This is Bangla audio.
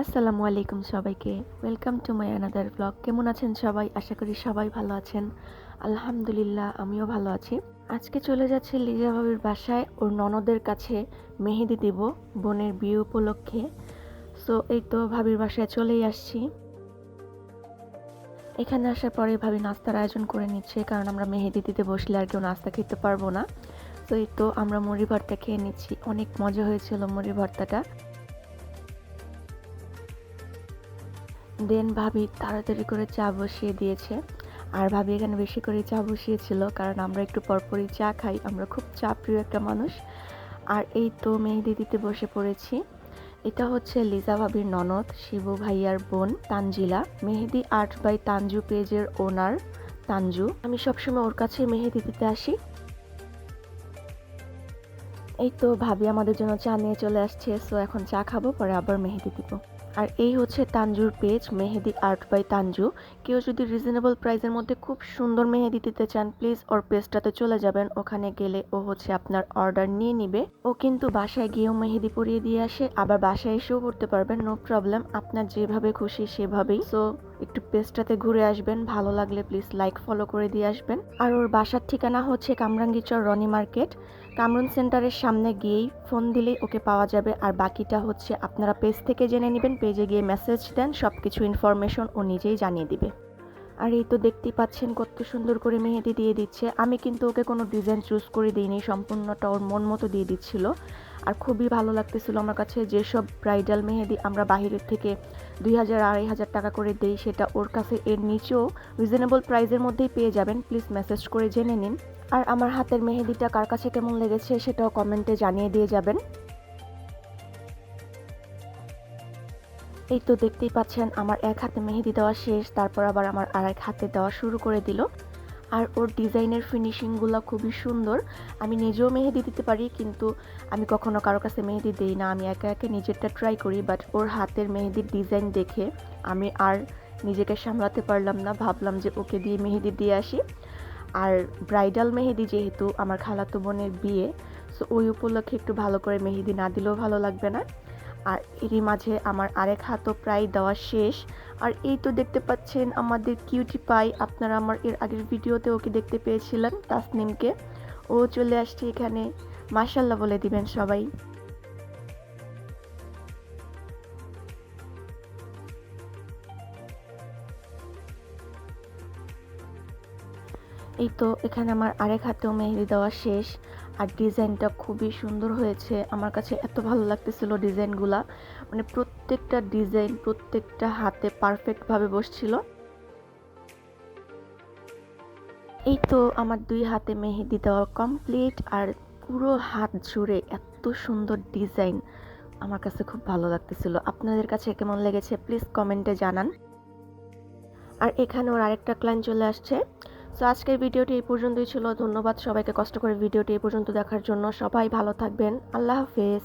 আসসালামু আলাইকুম সবাইকে। Welcome to my another blog কেমন আছেন সবাই? আশা করি সবাই ভালো আছেন। আলহামদুলিল্লাহ, আমিও ভালো আছি। আজকে চলে যাচ্ছে লিজা ভাবির বাসায়। ওর ননদের কাছে মেহেদি দিব, বোনের বিয়ে উপলক্ষে। সো এই তো ভাবির বাসায় চলেই আসছি। এখানে আসার পরে ভাবি নাস্তার আয়োজন করে নিচ্ছে, কারণ আমরা মেহেদি দিতে বসলে আর কেউ নাস্তা খেতে পারব না। তো এই তো আমরা মুড়ি ভর্তা খেয়ে নিচ্ছি। অনেক মজা হয়েছিল মুড়ি ভর্তাটা। দেন ভাবি তাড়াতাড়ি করে চা বসিয়ে দিয়েছে। আর ভাবি এখানে বেশি করে চা বসিয়েছিল কারণ আমরা একটু পরপরই চা খাই, আমরা খুব চা প্রিয় একটা মানুষ। আর এই তো মেহেদি দিতে বসে পড়েছি। এটা হচ্ছে লিজা ভাবির ননদ, শিবু ভাইয়ার বোন তানজিলা। মেহেদি আর্ট বাই তানজু পেজের ওনার তানজু। আমি সবসময় ওর কাছে মেহেদি দিতে আসি। এই তো ভাবি আমাদের জন্য চা নিয়ে চলে আসছে, সো এখন চা খাব, পরে আবার মেহেদি দিব। আর এই হচ্ছে তানজুর page, Mehedi art by Tanju. কেউ যদি রিজনেবল প্রাইসের মধ্যে খুব সুন্দর মেহেদি দিতে চান প্লিজ ওর পেজটাতে চলে যাবেন। ওখানে গেলে ও হচ্ছে আপনার অর্ডার নিয়ে নিবে। ও কিন্তু বাসায় গিয়েও মেহেদি পরিয়ে দিয়ে আসে, আবার বাসায় এসেও করতে পারবেন নো প্রবলেম আপনার যেভাবে খুশি সেভাবেই। সো একটু পেজটাতে ঘুরে আসবেন। ভালো লাগলে প্লিজ লাইক ফলো করে দিয়ে আসবেন। আর ওর বাসার ঠিকানা হচ্ছে কামরাঙ্গিচর রনি মার্কেট। কামরুন সেন্টারের সামনে গিয়েই ফোন দিলেই ওকে পাওয়া যাবে। আর বাকিটা হচ্ছে আপনারা পেজ থেকে জেনে নেবেন। পেজে গিয়ে মেসেজ দেন সব কিছু ইনফরমেশন ও নিজেই জানিয়ে দিবে। আর এই তো দেখতেই পাচ্ছেন কত সুন্দর করে মেহেদি দিয়ে দিচ্ছে। আমি কিন্তু ওকে কোনো ডিজাইন চুজ করে দিইনি, সম্পূর্ণটা ওর মন মতো দিয়ে দিচ্ছিল। আর খুবই ভালো লাগতেছিল আমার কাছে যেসব ব্রাইডাল মেহেদি আমরা বাহিরের থেকে দুই হাজার আড়াই হাজার টাকা করে দেই, সেটা ওর কাছে এর নিচেও রিজনেবল প্রাইজের মধ্যেই পেয়ে যাবেন। প্লিজ মেসেজ করে জেনে নিন। আর আমার হাতের মেহেদিটা কার কাছে কেমন লেগেছে সেটাও কমেন্টে জানিয়ে দিয়ে যাবেন। এই তো দেখতেই পাচ্ছেন, আমার এক হাতে মেহেদি দেওয়া শেষ, তারপর আবার আমার আর এক হাতে দেওয়া শুরু করে দিল। আর ওর ডিজাইনের ফিনিশিংগুলো খুবই সুন্দর। আমি নিজেও মেহেদি দিতে পারি, কিন্তু আমি কখনো কারও কাছে মেহেদি দিই না। আমি একা একা নিজেরটা ট্রাই করি বাট ওর হাতের মেহেদির ডিজাইন দেখে আমি আর নিজেকে সামলাতে পারলাম না। ভাবলাম যে ওকে দিয়ে মেহেদি দিয়ে আসি। আর ব্রাইডাল মেহেদি যেহেতু, আমার খালাতো বোনের বিয়ে সো ওই উপলক্ষে একটু ভালো করে মেহেদি না দিলেও ভালো লাগবে না। আর এরই মাঝে আমার আরেক হাতও প্রায় দেওয়া শেষ। আর এই তো দেখতে পাচ্ছেন আমাদের কিউটি পাই। আপনারা আমার এর আগের ভিডিওতে ওকে দেখতে পেয়েছিলেন? তাসনিমকে। ও চলে আসছে এখানে। মাসাল্লাহ বলে দিবেন সবাই। এই তো এখানে আমার আরেক হাতেও মেহেদি দেওয়া শেষ। আর ডিজাইনটা খুবই সুন্দর হয়েছে। আমার কাছে এত ভালো লাগতেছিল ডিজাইনগুলা। মানে প্রত্যেকটা ডিজাইন প্রত্যেকটা হাতে পারফেক্টভাবে বসছিল। এই তো আমার দুই হাতে মেহেদি দেওয়া কমপ্লিট আর পুরো হাত জুড়ে এত সুন্দর ডিজাইন আমার কাছে খুব ভালো লাগতেছিল। আপনাদের কাছে কেমন লেগেছে? প্লিজ কমেন্টে জানান। আর এখানে ওর আরেকটা ক্লায়েন্ট চলে আসছে। সো আজকের ভিডিওটি এই পর্যন্তই ছিল। ধন্যবাদ সবাইকে কষ্ট করে ভিডিওটি এই পর্যন্ত দেখার জন্য। সবাই ভালো থাকবেন। আল্লাহ হাফেজ।